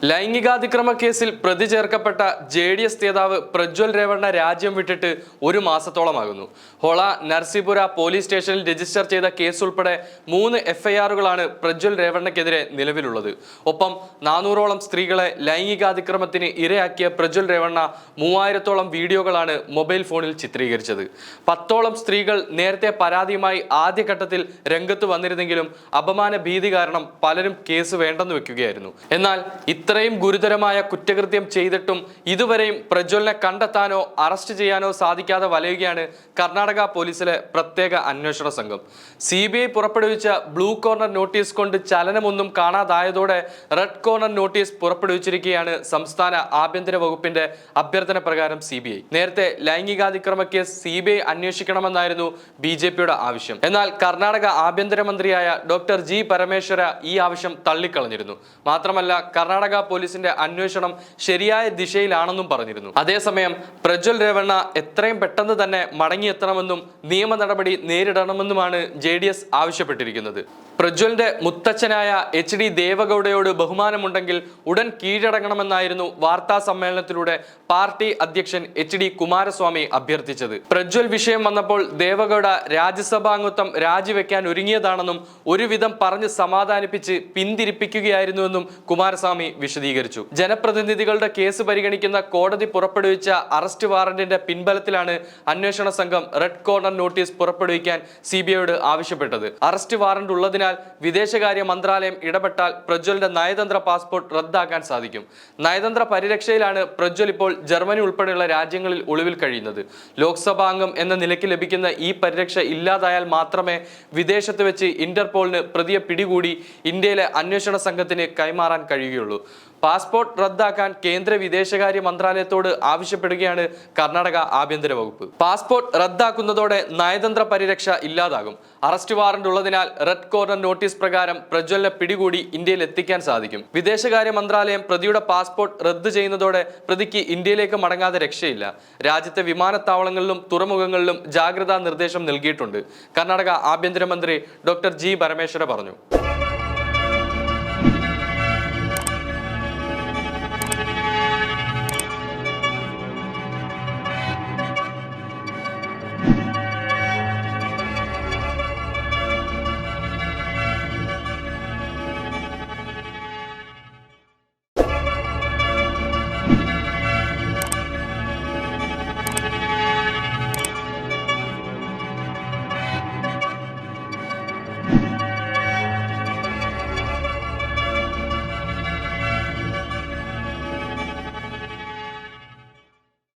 ലൈംഗികാതിക്രമ കേസിൽ പ്രതി ചേർക്കപ്പെട്ട J D S നേതാവ് പ്രജ്വൽ രേവണ്ണ രാജ്യം വിട്ടിട്ട് ഒരു മാസത്തോളമാകുന്നു. ഹൊള നർസിപുര പോലീസ് സ്റ്റേഷനിൽ രജിസ്റ്റർ ചെയ്ത കേസ് ഉൾപ്പെടെ മൂന്ന് എഫ്ഐആറുകളാണ് പ്രജ്വൽ രേവണ്ണയ്ക്കെതിരെ നിലവിലുള്ളത്. ഒപ്പം നാനൂറോളം സ്ത്രീകളെ ലൈംഗികാതിക്രമത്തിന് ഇരയാക്കിയ പ്രജ്വൽ രേവണ്ണ മൂവായിരത്തോളം വീഡിയോകളാണ് മൊബൈൽ ഫോണിൽ ചിത്രീകരിച്ചത്. പത്തോളം സ്ത്രീകൾ നേരത്തെ പരാതിയുമായി ആദ്യഘട്ടത്തിൽ രംഗത്ത് വന്നിരുന്നെങ്കിലും അപമാന ഭീതി കാരണം പലരും കേസ് വേണ്ടെന്ന് വെക്കുകയായിരുന്നു. എന്നാൽ ഇത്രയും ഗുരുതരമായ കുറ്റകൃത്യം ചെയ്തിട്ടും ഇതുവരെയും പ്രജ്വലിനെ കണ്ടെത്താനോ അറസ്റ്റ് ചെയ്യാനോ സാധിക്കാതെ വലയുകയാണ് കർണാടക പോലീസിലെ പ്രത്യേക അന്വേഷണ സംഘം. സി ബി ഐ പുറപ്പെടുവിച്ച ബ്ലൂ കോർണർ നോട്ടീസ് കൊണ്ട് ചലനമൊന്നും കാണാതായതോടെ റെഡ് കോർണർ നോട്ടീസ് പുറപ്പെടുവിച്ചിരിക്കുകയാണ് സംസ്ഥാന ആഭ്യന്തര വകുപ്പിന്റെ അഭ്യർത്ഥന പ്രകാരം സി ബി ഐ. നേരത്തെ ലൈംഗികാതിക്രമ കേസ് സി ബി ഐ അന്വേഷിക്കണമെന്നായിരുന്നു ബി ജെ പിയുടെ ആവശ്യം. എന്നാൽ കർണാടക ആഭ്യന്തരമന്ത്രിയായ ഡോക്ടർ ജി പരമേശ്വര ഈ ആവശ്യം തള്ളിക്കളഞ്ഞിരുന്നു. മാത്രമല്ല കർണാടക പോലീസിന്റെ അന്വേഷണം ശരിയായ ദിശയിലാണെന്നും പറഞ്ഞിരുന്നു. അതേസമയം പ്രജ്വൽ രേവണ്ണ എത്രയും പെട്ടെന്ന് തന്നെ മടങ്ങിയെത്തണമെന്നും നിയമ നടപടി നേരിടണമെന്നുമാണ് ജെ ആവശ്യപ്പെട്ടിരിക്കുന്നത്. പ്രജ്വലിന്റെ മുത്തച്ഛനായ എച്ച് ഡി ദേവഗൌഡയോട് ബഹുമാനമുണ്ടെങ്കിൽ ഉടൻ കീഴടങ്ങണമെന്നായിരുന്നു വാർത്താ സമ്മേളനത്തിലൂടെ പാർട്ടി അധ്യക്ഷൻ എച്ച് ഡി കുമാരസ്വാമി അഭ്യർത്ഥിച്ചത്. പ്രജ്വൽ വിഷയം വന്നപ്പോൾ ദേവഗൌഡ രാജ്യസഭാംഗത്വം രാജിവെക്കാൻ ഒരുങ്ങിയതാണെന്നും ഒരുവിധം പറഞ്ഞ് സമാധാനിപ്പിച്ച് പിന്തിരിപ്പിക്കുകയായിരുന്നുവെന്നും കുമാരസ്വാമി വിശദീകരിച്ചു. ജനപ്രതിനിധികളുടെ കേസ് പരിഗണിക്കുന്ന കോടതി പുറപ്പെടുവിച്ച അറസ്റ്റ് വാറന്റിന്റെ പിൻബലത്തിലാണ് അന്വേഷണ സംഘം റെഡ് കോർണർ നോട്ടീസ് പുറപ്പെടുവിക്കാൻ സി ബി ഐയോട് ആവശ്യപ്പെട്ടത്. അറസ്റ്റ് വാറന്റ് ഉള്ളതിനാൽ വിദേശകാര്യ മന്ത്രാലയം ഇടപെട്ടാൽ പ്രജ്വലിന്റെ നയതന്ത്ര പാസ്പോർട്ട് റദ്ദാക്കാൻ സാധിക്കും. നയതന്ത്ര പരിരക്ഷയിലാണ് പ്രജ്വൽ ഇപ്പോൾ ജർമ്മനി ഉൾപ്പെടെയുള്ള രാജ്യങ്ങളിൽ ഒളിവിൽ കഴിയുന്നത്. ലോക്സഭാ അംഗം എന്ന നിലയ്ക്ക് ലഭിക്കുന്ന ഈ പരിരക്ഷ ഇല്ലാതായാൽ മാത്രമേ വിദേശത്ത് വെച്ച് ഇന്റർപോളിന് പ്രതിയെ പിടികൂടി ഇന്ത്യയിലെ അന്വേഷണ സംഘത്തിന് കൈമാറാൻ കഴിയുകയുള്ളൂ. പാസ്പോർട്ട് റദ്ദാക്കാൻ കേന്ദ്ര വിദേശകാര്യ മന്ത്രാലയത്തോട് ആവശ്യപ്പെടുകയാണ് കർണാടക ആഭ്യന്തര വകുപ്പ്. പാസ്പോർട്ട് റദ്ദാക്കുന്നതോടെ നയതന്ത്ര പരിരക്ഷ ഇല്ലാതാകും. അറസ്റ്റ് വാറന്റ് ഉള്ളതിനാൽ റെഡ് കോർണർ നോട്ടീസ് പ്രകാരം പ്രജ്വലിനെ പിടികൂടി ഇന്ത്യയിൽ എത്തിക്കാൻ സാധിക്കും. വിദേശകാര്യ മന്ത്രാലയം പ്രതിയുടെ പാസ്പോർട്ട് റദ്ദ് ചെയ്യുന്നതോടെ പ്രതിക്ക് ഇന്ത്യയിലേക്ക് മടങ്ങാതെ രക്ഷയില്ല. രാജ്യത്തെ വിമാനത്താവളങ്ങളിലും തുറമുഖങ്ങളിലും ജാഗ്രതാ നിർദ്ദേശം നൽകിയിട്ടുണ്ട്. കർണാടക ആഭ്യന്തരമന്ത്രി ഡോക്ടർ ജി പരമേശ്വര പറഞ്ഞു.